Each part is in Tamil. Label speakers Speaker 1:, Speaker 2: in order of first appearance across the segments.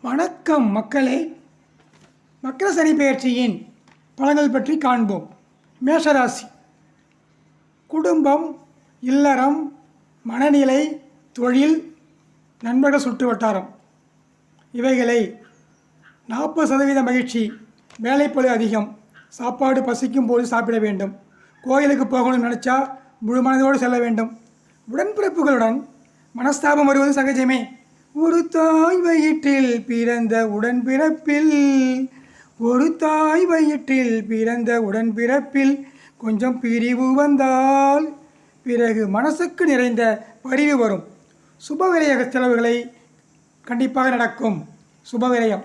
Speaker 1: வணக்கம் மக்களே. மக்கர சனி பெயர்ச்சியின் பலன்கள் பற்றி காண்போம். மேஷராசி. குடும்பம் இல்லறம் மனநிலை தொழில் நண்பர்கள் சுற்று வட்டாரம். இவைகளை நாற்பது சதவீத மகிழ்ச்சி வேலைப்பழு அதிகம் சாப்பாடு பசிக்கும் போது சாப்பிட வேண்டும். கோயிலுக்கு போகணும்னு நினச்சா முழு மனதோடு செல்ல வேண்டும். உடன்பிறப்புகளுடன் மனஸ்தாபம் வருவது சகஜமே. ஒரு தாய் வயிற்றில் பிறந்த உடன்பிறப்பில் ஒரு தாய் வயிற்றில் பிறந்த உடன்பிறப்பில் கொஞ்சம் பிரிவு வந்தால் பிறகு மனசுக்கு நிறைந்த பரிவு வரும். சுபவிரயக செலவுகளை கண்டிப்பாக நடக்கும். சுபவிரயம்.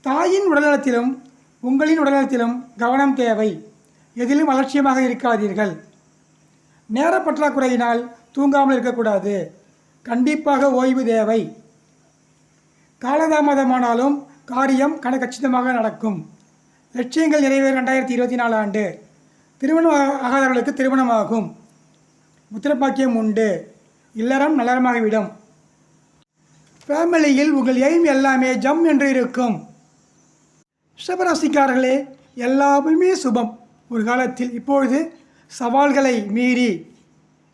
Speaker 1: தாயின் உடல்நலத்திலும் உங்களின் உடல்நலத்திலும் கவனம் தேவை. எதிலும் அலட்சியமாக இருக்காதீர்கள். நேர பற்றாக்குறையினால் தூங்காமல் இருக்கக்கூடாது. கண்டிப்பாக ஓய்வு தேவை. காலதாமதமானாலும் காரியம் கன கச்சிதமாக நடக்கும். லட்சியங்கள் நிறைவேற ரெண்டாயிரத்தி இருபத்தி நாலு ஆண்டு. திருமணம் ஆகாதவர்களுக்கு திருமணமாகும். முத்திரப்பாக்கியம் உண்டு. இல்லறம் நலரமாகிவிடும் ஃபேமிலியில் உங்கள் எய்ம் எல்லாமே ஜம் என்று இருக்கும். ரிஷபராசிக்காரர்களே எல்லாமே சுபம். ஒரு காலத்தில் இப்பொழுது சவால்களை மீறி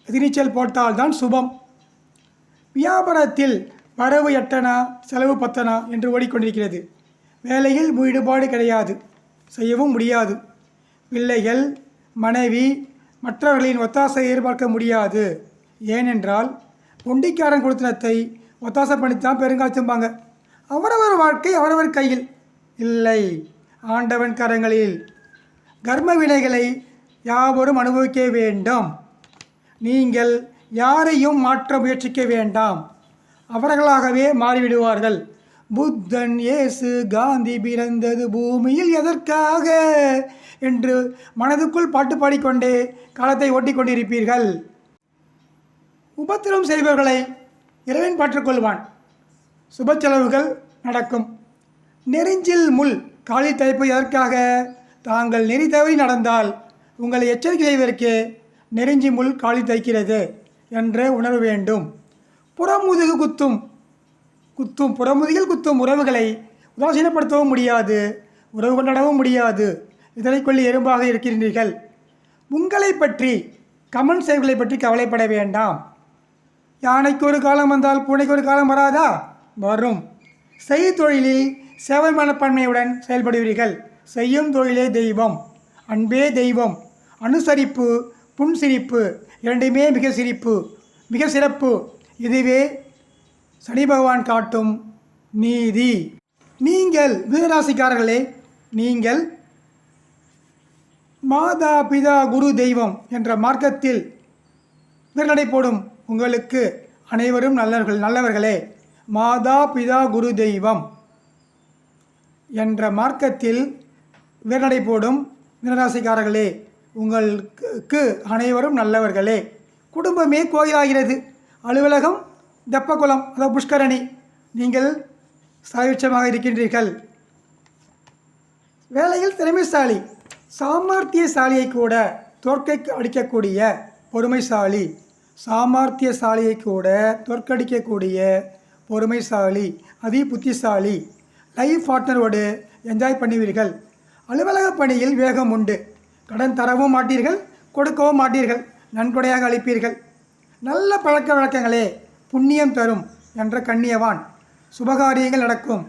Speaker 1: எதிர்நீச்சல் போட்டால்தான் சுபம். வியாபாரத்தில் வரவு எட்டனா செலவு பத்தனா என்று ஓடிக்கொண்டிருக்கிறது. வேலையில் ஈடுபாடு கிடையாது செய்யவும் முடியாது. பிள்ளைகள் மனைவி மற்றவர்களின் ஒத்தாசை எதிர்பார்க்க முடியாது. ஏனென்றால் ஒண்டிக்காரன் கொடுத்தனத்தை ஒத்தாசை பண்ணித்தான் பெருங்காய்ச்சும்பாங்க. அவரவர் வாழ்க்கை அவரவர் கையில் இல்லை. ஆண்டவன் கரங்களில் கர்ம வினைகளை யாவரும் அனுபவிக்க வேண்டும். நீங்கள் யாரையும் மாற்ற முயற்சிக்க வேண்டாம். அவர்களாகவே மாறிவிடுவார்கள். புத்தன் இயேசு காந்தி பிறந்தது பூமியில் எதற்காக என்று மனதுக்குள் பாட்டு பாடிக்கொண்டே காலத்தை ஓட்டிக்கொண்டிருப்பீர்கள். உபத்திரம் செய்பவர்களை இறைவன் பாற்றுக்கொள்வான் சுப செலவுகள் நடக்கும். நெறிஞ்சில் முள் காலி தைப்பு எதற்காக? தாங்கள் நெறி தவறி நடந்தால் உங்களை எச்சரிக்கை செய்வதற்கு நெறிஞ்சி முள் காலி தைக்கிறது என்று உணர வேண்டும். புறமுதுகு குத்தும் குத்தும் புறமுதுகில் குத்தும் உறவுகளை உதாசீனப்படுத்தவும் முடியாது உறவு கொண்டாடவும் முடியாது. இதனை கொள்ளி எறும்பாக இருக்கின்றீர்கள் உங்களை பற்றி கமெண்ட் செய்வர்களை பற்றி கவலைப்பட வேண்டாம். யானைக்கு ஒரு காலம் வந்தால் பூனைக்கு ஒரு காலம் வராதா? வரும். செய் தொழிலில் சேவை மனப்பான்மையுடன் செயல்படுவீர்கள். செய்யும் தொழிலே தெய்வம். அன்பே தெய்வம். அனுசரிப்பு புன்சிரிப்பு இரண்டுமே மிக சிரிப்பு மிக சிறப்பு. இதுவே சனி பகவான் காட்டும் நீதி. நீங்கள் வீரராசிக்காரர்களே நீங்கள் மாதா பிதா குரு தெய்வம் என்ற மார்க்கத்தில் விரலடை போடும் உங்களுக்கு அனைவரும் நல்லவர்கள் நல்லவர்களே. மாதா பிதா குரு தெய்வம் என்ற மார்க்கத்தில் வீரநடை போடும் மினராசிக்காரர்களே உங்களுக்கு அனைவரும் நல்லவர்களே. குடும்பமே கோயிலாகிறது. அலுவலகம் தெப்பகுளம் அதாவது புஷ்கரணி. நீங்கள் சாயுட்சமாக இருக்கின்றீர்கள். வேலையில் திறமைசாலி சாமர்த்தியசாலியை கூட தோற்கைக்கு அடிக்கக்கூடிய பொறுமைசாலி சாமர்த்தியசாலியை கூட தோற்கடிக்கக்கூடிய பொறுமைசாலி அதி புத்திசாலி லைஃப் பார்ட்னரோடு என்ஜாய் பண்ணுவீர்கள். அலுவலக பணியில் வேகம் உண்டு. கடன் தரவும் மாட்டீர்கள் கொடுக்கவும் மாட்டீர்கள் நன்கொடையாக அளிப்பீர்கள். நல்ல பழக்க வழக்கங்களே புண்ணியம் தரும் என்ற கண்ணியவான் சுபகாரியங்கள் நடக்கும்.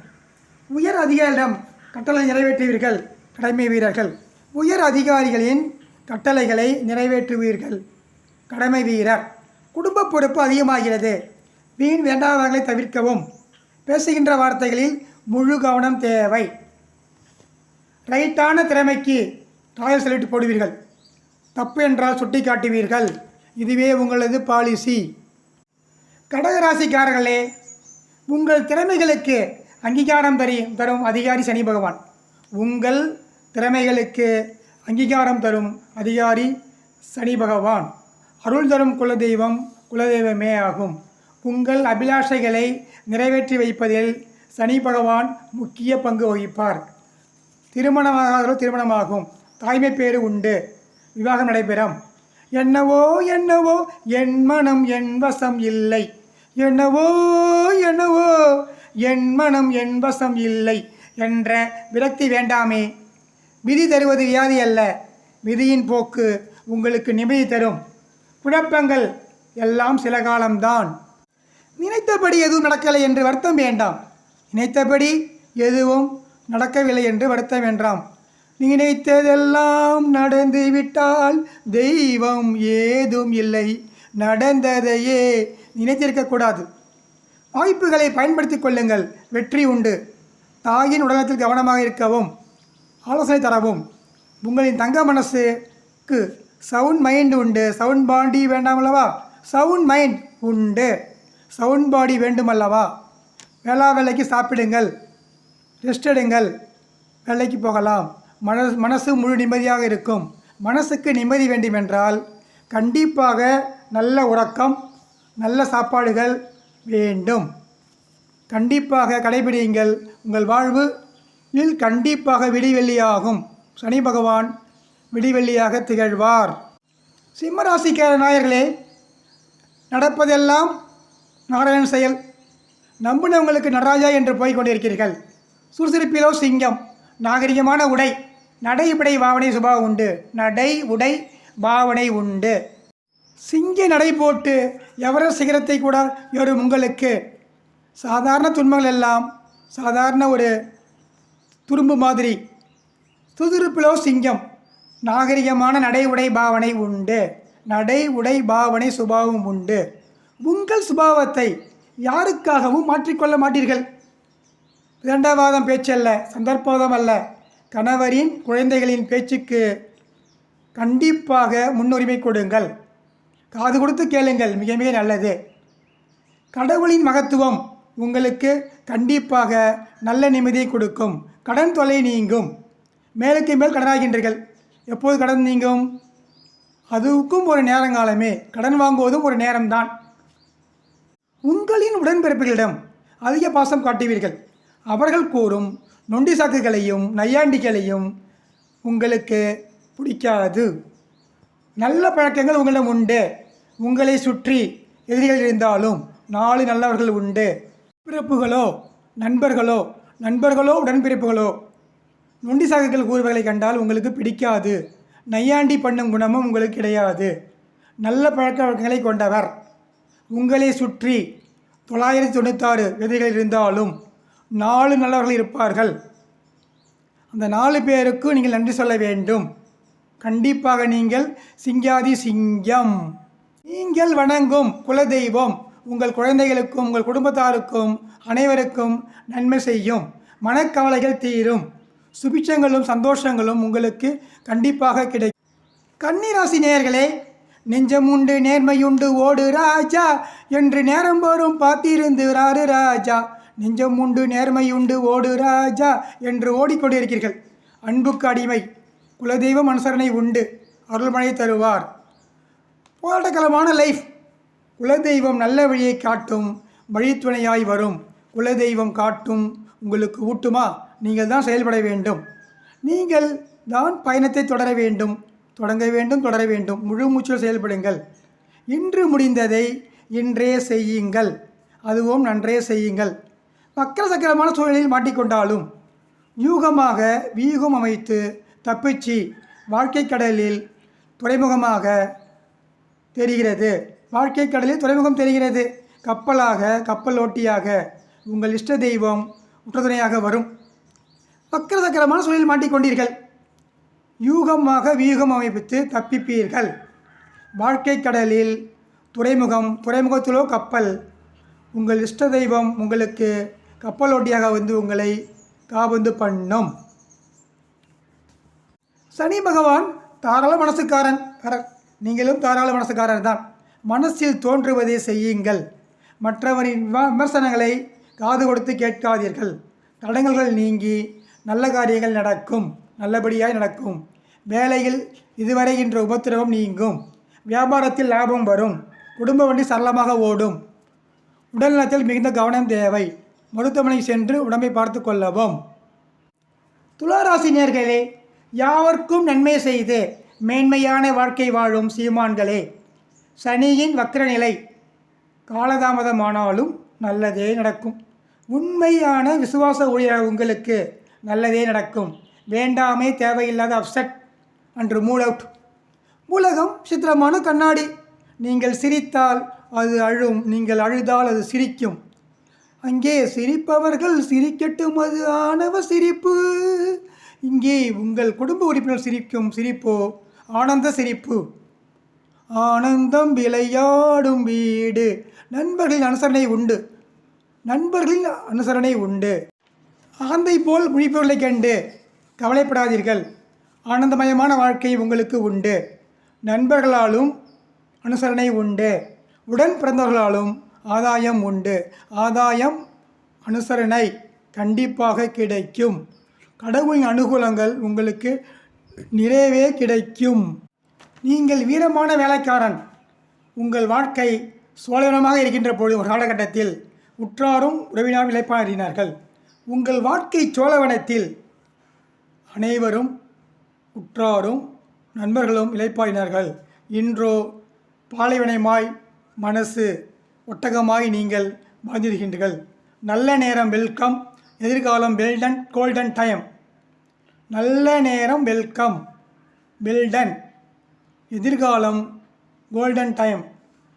Speaker 1: உயர் அதிகாரியிடம் கட்டளை நிறைவேற்றுவீர்கள் கடமை வீரர்கள். உயர் அதிகாரிகளின் கட்டளைகளை நிறைவேற்றுவீர்கள். கடமை வீரர் குடும்ப பொறுப்பு அதிகமாகிறது. வீண் வேண்டாதவர்களை தவிர்க்கவும். பேசுகின்ற வார்த்தைகளில் முழு கவனம் தேவை. ரைட்டான திறமைக்கு ராயல் செலிட்டு போடுவீர்கள். தப்பு என்றால் சுட்டி காட்டுவீர்கள். இதுவே உங்களது பாலிசி கடகராசிக்காரர்களே உங்கள் திறமைகளுக்கு அங்கீகாரம் தரி தரும் அதிகாரி சனி பகவான். உங்கள் திறமைகளுக்கு அங்கீகாரம் தரும் அதிகாரி சனி பகவான். அருள் தரும் குலதெய்வம் குலதெய்வமே ஆகும். உங்கள் அபிலாஷைகளை நிறைவேற்றி வைப்பதில் சனி பகவான் முக்கிய பங்கு வகிப்பார். திருமணமாகாதவர்கள் திருமணமாகும். தாய்மை பேறு உண்டு. விவாகம் நடைபெறும். என்னவோ என்னவோ என் மனம் என் வசம் இல்லை. என்னவோ என்னவோ என் மனம் என் வசம் இல்லை என்ற விரக்தி வேண்டாமே. விதி தருவது வியாதி அல்ல. விதியின் போக்கு உங்களுக்கு நிம்மதி தரும். குழப்பங்கள் எல்லாம் சில காலம்தான். நினைத்தபடி எதுவும் நடக்கலை என்று வருத்தம் வேண்டாம். நினைத்தபடி எதுவும் நடக்கவில்லை என்று வருத்தம் வேண்டாம். நினைத்ததெல்லாம் நடந்து விட்டால் தெய்வம் ஏதும் இல்லை. நடந்ததையே நினைத்திருக்கக்கூடாது வாய்ப்புகளை பயன்படுத்திக் கொள்ளுங்கள். வெற்றி உண்டு. தாயின் உடலத்தில் கவனமாக இருக்கவும் ஆலோசனை தரவும். உங்களின் தங்க மனசுக்கு சவுண்ட் மைண்ட் உண்டு. சவுண்ட் பாடி வேண்டாமல்லவா சவுண்ட் மைண்ட் உண்டு. சவுண்ட் பாடி வேண்டுமல்லவா வேளா வேலைக்கு சாப்பிடுங்கள். ரெஸ்ட் எடுங்கள். வேலைக்கு போகலாம். மன மனசு முழு நிம்மதியாக இருக்கும். மனசுக்கு நிம்மதி வேண்டுமென்றால் கண்டிப்பாக நல்ல உறக்கம் நல்ல சாப்பாடுகள் வேண்டும். கண்டிப்பாக கடைபிடியுங்கள். உங்கள் வாழ்வு இல் கண்டிப்பாக விடிவெள்ளியாகும். சனி பகவான் விடிவெள்ளியாக திகழ்வார். சிம்மராசிக்கார நாயர்களே நடப்பதெல்லாம் நாராயணன் செயல். நம்பினவங்களுக்கு நடராஜா என்று போய்க் கொண்டிருக்கிறீர்கள். சுறுசுறுப்பிலோ சிங்கம். நாகரிகமான உடை. நடை உடை பாவனை சுபாவம் உண்டு. நடை உடை பாவனை உண்டு. சிங்க நடை போட்டு எவரெஸ்ட் சிகரத்தை கூட ஏறும் உங்களுக்கு சாதாரண துன்பங்கள் எல்லாம் சாதாரண ஒரு துரும்பு மாதிரி. துதுருப்பிலோ சிங்கம். நாகரிகமான நடை உடை பாவனை உண்டு. நடை உடை பாவனை சுபாவம் உண்டு. உங்கள் சுபாவத்தை யாருக்காகவும் மாற்றிக்கொள்ள மாட்டீர்கள். இரண்டாவாதம் பேச்சல்ல சந்தர்ப்பவாதம் அல்ல கணவரின் குழந்தைகளின் பேச்சுக்கு கண்டிப்பாக முன்னுரிமை கொடுங்கள். காது கொடுத்து கேளுங்கள் மிக மிக நல்லது. கடவுளின் மகத்துவம் உங்களுக்கு கண்டிப்பாக நல்ல நிம்மதியை கொடுக்கும். கடன் தொலை நீங்கும். மேலுக்கு மேல் கடனாகின்றீர்கள். எப்போது கடன் நீங்கும்? அதுக்கும் ஒரு நேரங்காலமே. கடன் வாங்குவதும் ஒரு நேரம்தான். உங்களின் உடன்பிறப்புகளிடம் அதிக பாசம் காட்டுவீர்கள். அவர்கள் கூறும் நொண்டி சாக்குகளையும் நையாண்டிகளையும் உங்களுக்கு பிடிக்காது. நல்ல பழக்கங்கள் உங்களிடம் உண்டு. உங்களை சுற்றி எதிரிகள் இருந்தாலும் நாலு நல்லவர்கள் உண்டு. பிறப்புகளோ நண்பர்களோ நண்பர்களோ உடன்பிறப்புகளோ நொண்டி சாக்குகள் கூறுவர்களை கண்டால் உங்களுக்கு பிடிக்காது. நையாண்டி பண்ணும் குணமும் உங்களுக்கு கிடையாது. நல்ல பழக்க வழக்கங்களை கொண்டவர். உங்களை சுற்றி தொள்ளாயிரத்தி தொண்ணூத்தாறு எதிரிகள் இருந்தாலும் நாலு நல்லவர்கள் இருப்பார்கள். அந்த நாலு பேருக்கும் நீங்கள் நன்றி சொல்ல வேண்டும். கண்டிப்பாக நீங்கள் சிங்காதி சிங்கம். நீங்கள் வணங்கும் குலதெய்வம் உங்கள் குழந்தைகளுக்கும் உங்கள் குடும்பத்தாருக்கும் அனைவருக்கும் நன்மை செய்யும். மனக்கவலைகள் தீரும். சுபிச்சங்களும் சந்தோஷங்களும் உங்களுக்கு கண்டிப்பாக கிடைக்கும். கன்னிராசி நேயர்களே நெஞ்சம் உண்டு நேர்மையுண்டு ஓடு ராஜா. என்று நேரம் வரும் பார்த்திருந்து ராரு ராஜா. நெஞ்சம் உண்டு நேர்மையுண்டு ஓடு ராஜா என்று ஓடிக்கொண்டிருக்கிறீர்கள். அன்புக்கு அடிமை குலதெய்வம் அனுசரணை உண்டு அருள்மழை தருவார். போராட்டக்கலமான லைஃப். குலதெய்வம் நல்ல வழியை காட்டும் வழித்துணையாய் வரும். குலதெய்வம் காட்டும் உங்களுக்கு ஊட்டுமா? நீங்கள் தான் செயல்பட வேண்டும். நீங்கள் தான் பயணத்தை தொடர வேண்டும். தொடங்க வேண்டும் தொடர வேண்டும். முழு மூச்சில் செயல்படுங்கள். இன்று முடிந்ததை இன்றே செய்யுங்கள். அதுவும் நன்றே செய்யுங்கள். வக்கர சக்கரமான சூழலில் மாட்டிக்கொண்டாலும் யூகமாக வியூகம் அமைத்து தப்பிச்சு வாழ்க்கை கடலில் துறைமுகமாக தெரிகிறது. வாழ்க்கை கடலில் துறைமுகம் தெரிகிறது. கப்பலாக கப்பல் ஓட்டியாக உங்கள் இஷ்ட தெய்வம் உற்றதுணையாக வரும். வக்கர சக்கரமான சூழலில் மாட்டிக்கொண்டீர்கள். யூகமாக வியூகம் அமைப்பித்து தப்பிப்பீர்கள். வாழ்க்கை கடலில் துறைமுகம் துறைமுகத்திலோ கப்பல் உங்கள் இஷ்ட தெய்வம் உங்களுக்கு கப்பலோட்டியாக வந்து உங்களை காபந்து பண்ணும். சனி பகவான் தாராள மனசுக்காரன். கர- நீங்களும் தாராள மனசுக்காரர் தான். மனசில் தோன்றுவதை செய்யுங்கள். மற்றவரின் விமர்சனங்களை காது கொடுத்து கேட்காதீர்கள். தடங்கல்கள் நீங்கி நல்ல காரியங்கள் நடக்கும். நல்லபடியாய் நடக்கும். வேலையில் இதுவரை என்ற உபத்திரவம் நீங்கும். வியாபாரத்தில் லாபம் வரும். குடும்ப வண்டி சரளமாக ஓடும். உடல்நலத்தில் மிகுந்த கவனம் தேவை. மருத்துவமனை சென்று உடம்பை பார்த்து கொள்ளவும். துளாராசி நேர்களே யாவர்க்கும் நன்மை செய்து மேன்மையான வாழ்க்கை வாழும் சீமான்களே சனியின் வக்ரநிலை காலதாமதமானாலும் நல்லதே நடக்கும். உண்மையான விசுவாச ஊழியர் உங்களுக்கு நல்லதே நடக்கும். வேண்டாமே தேவையில்லாத அப்செட் அன்று மூல் அவுட். உலகம் சித்திரமான கண்ணாடி. நீங்கள் சிரித்தால் அது அழும் நீங்கள் அழுதால் அது சிரிக்கும். அங்கே சிரிப்பவர்கள் சிரிக்கட்டும் அது ஆணவ சிரிப்பு. இங்கே உங்கள் குடும்ப உறுப்பினர் சிரிக்கும் சிரிப்போ ஆனந்த சிரிப்பு. ஆனந்தம் விளையாடும் வீடு. நண்பர்களின் அனுசரணை உண்டு. நண்பர்களின் அனுசரணை உண்டு. அகந்தை போல் முழிப்பவர்களைக் கண்டு கவலைப்படாதீர்கள். ஆனந்தமயமான வாழ்க்கை உங்களுக்கு உண்டு. நண்பர்களாலும் அனுசரணை உண்டு. உடன் பிறந்தவர்களாலும் ஆதாயம் உண்டு. ஆதாயம் அனுசரணை கண்டிப்பாக கிடைக்கும். கடவுளின் அனுகூலங்கள் உங்களுக்கு நிறைவே கிடைக்கும். நீங்கள் வீரமான வேலைக்காரன். உங்கள் வாழ்க்கை சோழனமாக இருக்கின்ற பொழுது ஒரு காலகட்டத்தில் உற்றாரும் உறவினாரும் இழைப்பாறினார்கள் உங்கள் வாழ்க்கை சோழவனத்தில் அனைவரும் உற்றாரும் நண்பர்களும் இளைப்பாறினார்கள் இன்றோ பாலைவனமாய் மனசு ஒட்டகமாய் நீங்கள் வாழ்ந்திருக்கின்றீர்கள் நல்ல நேரம் வெல்கம் எதிர்காலம் வெல்டன் கோல்டன் டைம் நல்ல நேரம் வெல்கம் வெல்டன் எதிர்காலம் கோல்டன் டைம்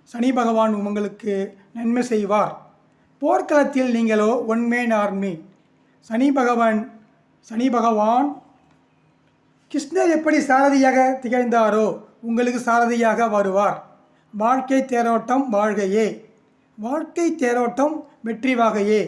Speaker 1: சனி பகவான் உங்களுக்கு நன்மை செய்வார். போர்க்களத்தில் நீங்களோ ஒன் மேன் ஆர்மி. சனி பகவான் சனி பகவான் கிருஷ்ணர் எப்படி சாரதியாக திகழ்ந்தாரோ உங்களுக்கு சாரதியாக வருவார். வாழ்க்கை தேரோட்டம் வாழ்கையே. வாழ்க்கை தேரோட்டம் வெற்றி வாகையே